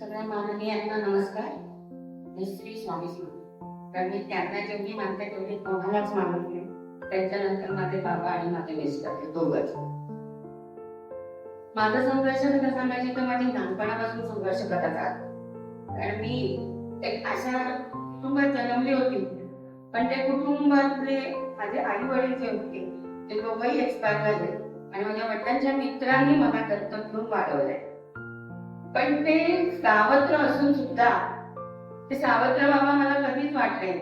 सगळ्या माननीयांना नमस्कार. मी श्री स्वामी कारण मी त्यांना जेवढी मानते तेवढी कोणालाच मानत. नाही त्यांच्यानंतर माझे बाबा आणि माझे मिस्टर हे दोघंच. माझा संघर्ष कसा सांगायची तर माझी लहानपणापासून संघर्ष करत आहात. कारण मी एक अशा कुटुंबात जन्मली होती. पण त्या कुटुंबातले माझे आई वडील जे होते ते दोघंही एक्सपायर झाले. आणि माझ्या वडिलांच्या मित्रांनी मला दत्तक घेऊन वाढवलंय. पण ते सावत्र असून सुद्धा ते सावत्र बाबा मला कधीच वाटले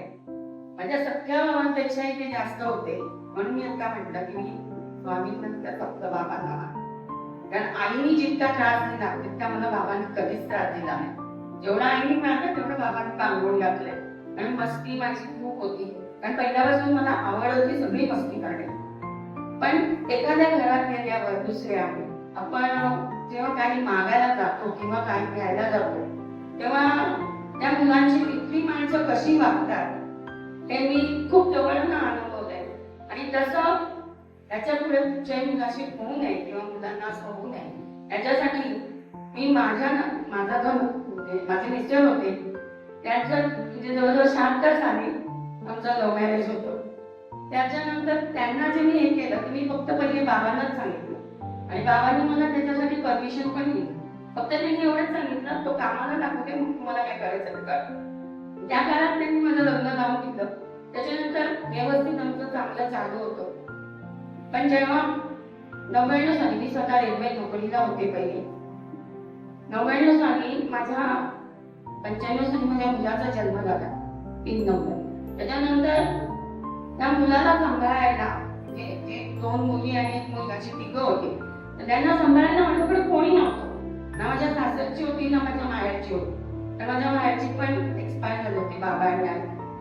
माझ्या सख्या बाबांपेक्षाही ते जास्त होते. म्हणून मी आता म्हटलं की मी स्वामींना फक्त बाबा मान. कारण आईने जितका त्रास दिला तितका मला बाबांनी कधीच त्रास दिला नाही. जेवढा आईने मारलं तेवढं बाबांनी पांगवून टाकलंय आणि मस्ती माझी खूप होती. कारण पहिल्यापासून मला आवड होती सगळी मस्ती करण्याची पण एखाद्या घरात गेल्यावर दुसऱ्या आपण जेव्हा काही मागायला जातो किंवा काही घ्यायला जातो तेव्हा त्या मुलांची तिथली माणसं कशी वागतात हे मी खूप जवळून अनुभवलंय. आणि तसं त्याच्या पुढे कुठच्याही मुलाशी होऊ नये किंवा मुलांना असं होऊ नये याच्यासाठी मी माझ्या माझा जो होते माझे मिस्टर होते त्यांचं म्हणजे जवळजवळ शहात्तर साली आमचं लव्ह मॅरेज होतं. त्याच्यानंतर त्यांना जे मी हे केलं की मी फक्त पहिले बाबांनाच सांगितलं. आणि बाबांनी मला त्याच्यासाठी परमिशन पण दिली. फक्त त्यांनी एवढंच सांगितलं तो कामाला टाकू दे मग तुम्हाला काय करायचं कर त्या काळात त्यांनी माझं लग्न लावून दिलं. त्याच्यानंतर व्यवस्थित आमचं चांगलं चालू होतं. पण जेव्हा नव्याण्णव साली मी स्वतः रेल्वे नोकरीला होते पहिले नव्याण्णव साली माझ्या पंच्याण्णव साली माझ्या मुलाचा जन्म झाला तीन नंबर त्याच्यानंतर त्या मुलाला सांभाळायला दोन मुली आणि एक मुलगाची तिघं होते. त्यांना सांभाळायला माझ्याकडे कोणी नव्हतं. ना माझ्या सासरची होती ना माझ्या माहेरची होती. तर माझ्या माहेरची पण एक्सपायर झाली होती बाबांना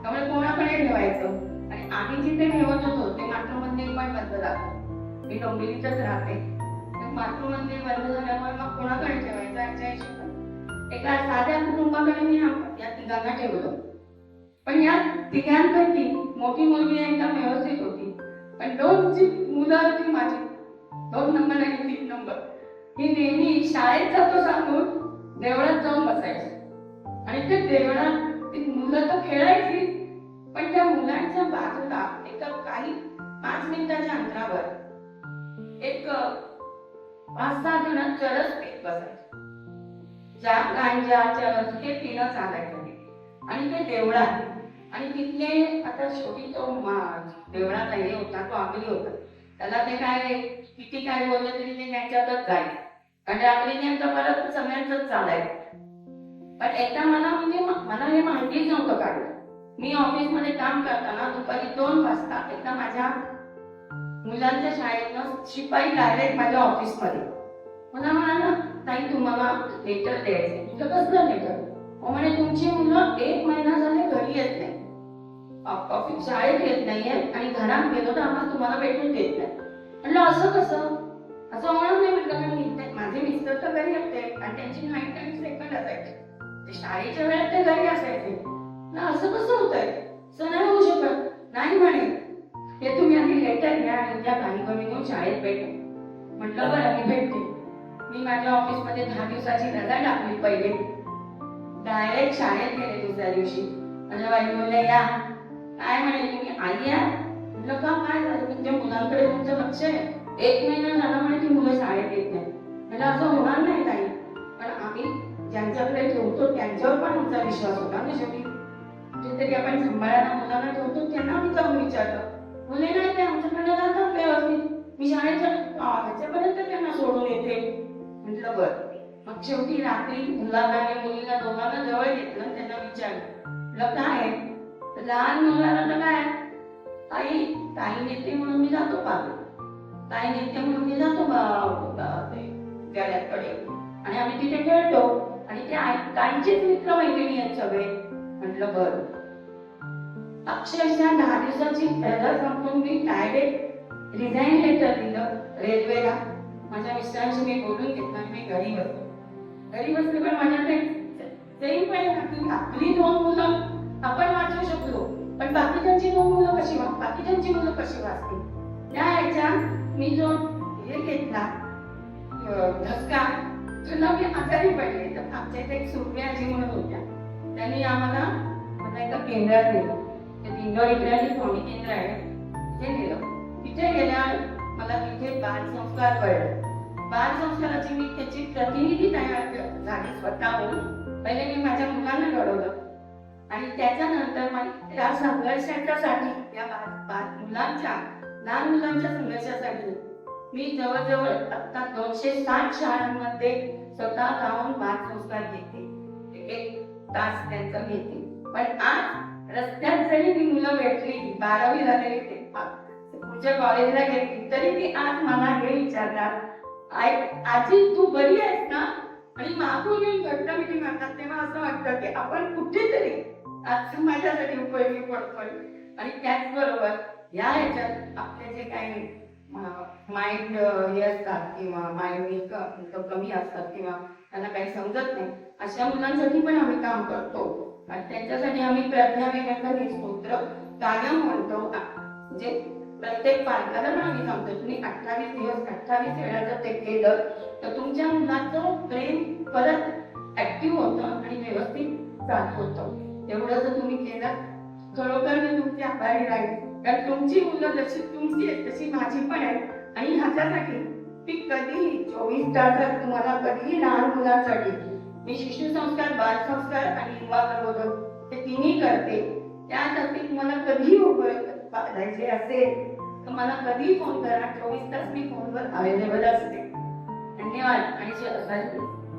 त्यामुळे कोणाकडे ठेवायचं? आणि आम्ही जिथे ठेवत होतो ते मातृमंदिर पण बंद झालं. मी डोंबिवलीतच राहते. मातृमंदिर बंद झाल्यामुळे मग कोणाकडे ठेवायचं याच्या हिशोबाने? एका साध्या कुटुंबाकडे मी या तिघांना ठेवलं. पण या तिघांपैकी मोठी मुलगी एकदम व्यवस्थित होती. पण दोन जी मुलं होती माझी. दोन नंबर आणि नंबर. ही नेहमी शाळेत जातो सांगून देवळात जाऊन बसायची. आणि ते देवळात ती मुलं तर खेळायची पण त्या मुलांच्या बाजूला एका काही पाच मिनिटाच्या अंतरावर एक पाच सहा जण चरस पीत बसायचे. ज्या गांजा चरस हे पिणं चालायचं आणि ते देवळात आणि तिथले आता शेवटी तो देवळाचा देवळात हे होता तो आगरी होता. त्याला ते काय किती काय बोललं तरी ते त्यांच्यातच जाईल. कारण आगरी त्यांचं परत सगळ्यांचंच चालायचं पण एकदा मला म्हणजे मला हे माहितीच नव्हतं काढलं मी ऑफिसमध्ये काम करताना दुपारी दोन वाजता एकदा माझ्या मुलांच्या शाळेतनं शिपाई डायरेक्ट माझ्या ऑफिसमध्ये. मला म्हणाला ताई तुम्हाला लेटर द्यायचे तुझं कसलं लेटर हो म्हणे तुमची मुलं एक महिना झाले घरी येत नाही. ऑफिस शाळेत येत नाहीये आणि घरात गेलो तर आम्हाला तुम्हाला भेटून देत नाही. म्हणलं असं कसं? असं होणार नाही म्हटलं कारण मी- माझे मिस्टर तर घरी असते आणि त्यांची नाईट आणि सेकंड असायचे. ते शाळेच्या वेळेत ते घरी असायचे. ना असं कसं होतंय? असं नाही होऊ शकत. नाही म्हणे. हे तुम्ही आधी लेटर घ्या आणि उद्या काही कमी घेऊन शाळेत भेटू. म्हटलं बरं मी भेटते. मी माझ्या ऑफिसमध्ये दहा दिवसाची रजा टाकली पहिले. डायरेक्ट शाळेत गेले दुसऱ्या दिवशी. माझ्या बाई बोलल्या या. काय म्हणे तुम्ही आई या म्हटलं का काय झालं? तुमच्या मुलांकडे तुमचं लक्ष आहे. एक महिना झाला म्हणे ती मुलं शाळेत येत नाही म्हटलं असं होणार नाही काही पण आम्ही ज्यांच्याकडे ठेवतो त्यांच्यावर पण आमचा विश्वास होता ना शेवटी कुठेतरी आपण सांभाळायला मुलांना ठेवतो त्यांना आम्ही जाऊन विचारलं. मुले नाही ते आमच्याकडे जातात व्यवस्थित. मी शाळेच्या त्याच्यापर्यंत ह्याच्यापर्यंत त्यांना सोडून येते. म्हटलं बरं. मग शेवटी रात्री मुलाला आणि मुलीला दोघांना जवळ घेतलं आणि त्यांना विचारलं. म्हटलं काय आहे? लहान मुलाला तर काय ताई ताई नेते म्हणून मी जातो पाहतो ताई नेते म्हणून मी जातो बा- गड्याकडे आणि आम्ही तिथे खेळतो. आणि ते आई- ताईंचेच मित्र मैत्रिणी आहेत सगळे. म्हटलं बरं. अक्षरशः दहा दिवसाची रजा संपून मी डायरेक्ट रिझाईन लेटर दिलं रेल्वेला माझ्या मिस्टरांशी मी बोलून घेतलं आणि मी घरी बसलो. घरी बसले पण माझ्या ते तेही आपली दोन मुलं आपण वाचू शकलो पण बाकीच्यांची दोन मुलं कशी वा बाकीच्यांची मुलं कशी वाचतील त्या याच्या मी जो हे घेतला धसका तुला मी आजारी पडले तर आमच्या इथे एक सुरभि आजी म्हणून होत्या. त्यांनी आम्हाला आता एका केंद्रात नेलं ते दिंडोरी इकडे स्वामी केंद्र आहे. तिथे नेलं तिथे गेल्यावर मला तिथे बाल संस्कार कळले. बाल संस्काराची मी त्याची प्रतिनिधी तयार झाली स्वतःहून. पहिले मी माझ्या मुलांना घडवलं. आणि त्याच्यानंतर मा- त्या संघर्षाच्यासाठी त्या मुलांच्या लहान मुलांच्या संघर्षासाठी मी जवळजवळ आता दोनशे सात शाळांमध्ये स्वतः जाऊन बाल संस्कार घेते. एक- तास त्यांचा घेते. पण आज रस्त्यात जरी ती मुलं भेटली बारावी झालेली ते पुढच्या कॉलेजला गेली तरी ती आज मला हे विचारणार आई आजी तू बरी आहेस ना आणि मागून येऊन घट्ट मिटिंग मारतात तेव्हा असं वाटतं की आपण कुठे आज माझ्यासाठी उपयोगी पडतोय. आणि त्याचबरोबर या ह्याच्यात आपले जे काही माइंड हे असतात किंवा माइंड कमी असतात किंवा त्यांना काही समजत नाही अशा मुलांसाठी पण आम्ही काम करतो. आणि त्यांच्यासाठी आम्ही प्रज्ञा विवेकन हे स्तोत्र कायम म्हणतो. जे प्रत्येक पालकाला पण आम्ही सांगतो तुम्ही अठ्ठावीस दिवस अठ्ठावीस वेळा जर ते केलं तर तुमच्या मुलाचं प्रेम परत ऍक्टिव्ह होतं आणि व्यवस्थित चालू होतं. एवढं जर तुम्ही केलं खरोखर मी तुमची आभारी राहील. कारण तुमची मुलं जशी तुमची आहेत तशी माझी पण आहे आणि ह्याच्यासाठी मी कधीही चोवीस तासात तुम्हाला कधीही लहान मुलांसाठी मी शिशु संस्कार बाल संस्कार आणि युवा प्रबोधन हे तिन्ही करते. त्यासाठी तुम्हाला कधीही उपयोग पाहिजे असेल तर मला कधीही फोन करा. चोवीस तास मी फोनवर अवेलेबल असते. धन्यवाद. आणि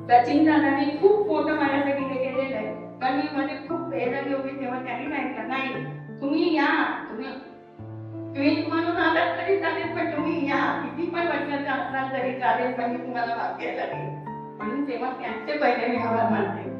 सचिन दादाने खूप फोटो माझ्यासाठी हे केलेलं आहे कारण मी मध्ये खूप वेळ झाली होती तेव्हा त्यांनी सांगितलं नाही तुम्ही या तुम्ही तुम्ही म्हणून आलात तरी चालेल पण तुम्ही या. किती पण वर्षाचा असलात तरी चालेल पण मी तुम्हाला वाक्याला लागेल म्हणून तेव्हा त्यांचे पहिले मी आभार मानते.